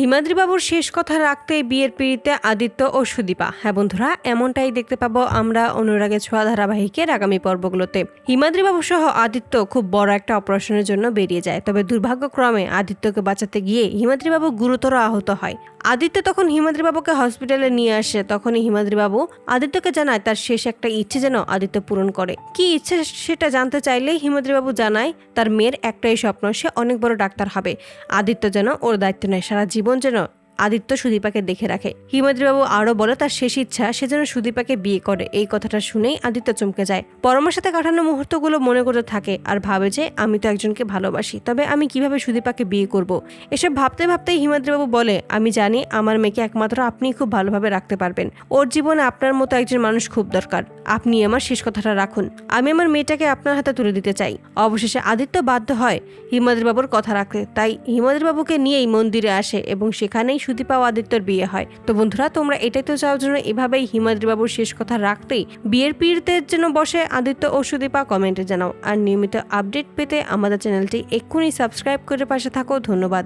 হিমাদ্রিবাবুর শেষ কথা রাখতে বিয়ের পিড়িতে আদিত্য ও সুদীপা। হ্যাঁ বন্ধুরা, এমনটাই দেখতে পাবো আমরা অনুরাগের ছোঁয়া ধারাবাহিকের আগামী পর্বগুলোতে। হিমাদ্রিবাবু সহ আদিত্য খুব বড় একটা অপারেশনের জন্য বেরিয়ে যায়, তবে দুর্ভাগ্যক্রমে আদিত্যকে বাঁচাতে গিয়ে হিমাদ্রিবাবু গুরুতর আহত হয়। আদিত্য তখন হিমাদ্রিবাবুকে হসপিটালে নিয়ে আসে, তখনই হিমাদ্রিবাবু আদিত্যকে জানায় তার শেষ একটা ইচ্ছে যেন আদিত্য পূরণ করে। কি ইচ্ছে সেটা জানতে চাইলে হিমাদ্রিবাবু জানায়, তার মেয়ের একটাই স্বপ্ন, সে অনেক বড় ডাক্তার হবে। আদিত্য যেন ওর দায়িত্ব নেয়, সারা জীবন যেন আদিত্য সুদীপাকে দেখে রাখে। হিমাদ্রিবাবু আরও বলে, তার শেষ ইচ্ছা, সে যেন সুদীপাকে বিয়ে করে। এই কথাটা শুনেই আদিত্য চমকে যায়। পরমার সাথে কাটানো মুহূর্তগুলো মনে করতে থাকে আর ভাবে যে, আমি তো একজনকে ভালোবাসি, তবে আমি কীভাবে সুদীপাকে বিয়ে করব? এসব ভাবতে ভাবতেই হিমাদ্রিবাবু বলে, আমি জানি আমার মেয়েকে একমাত্র আপনি খুব ভালোভাবে রাখতে পারবেন। ওর জীবনে আপনার মতো একজন মানুষ খুব দরকার। আপনি আমার শেষ কথাটা রাখুন। আমি আমার মেয়েটাকে আপনার হাতে তুলে দিতে চাই। অবশেষে আদিত্য বাধ্য হয় হিমাদ্রিবাবুর কথা রাখতে। তাই হিমাদ্রিবাবুকে নিয়েই মন্দিরে আসে এবং সেখানেই সুদীপা ও আদিত্যর বিয়ে হয়। তো বন্ধুরা, তোমরা এটাই তো চাও জন্য এভাবেই হিমাদ্রিবাবুর শেষ কথা রাখতেই বিয়ের পিড়িতে যেন বসে আদিত্য ও সুদীপা কমেন্টে জানাও। আর নিয়মিত আপডেট পেতে আমাদের চ্যানেলটি এক্ষুনি সাবস্ক্রাইব করে পাশে থাকো। ধন্যবাদ।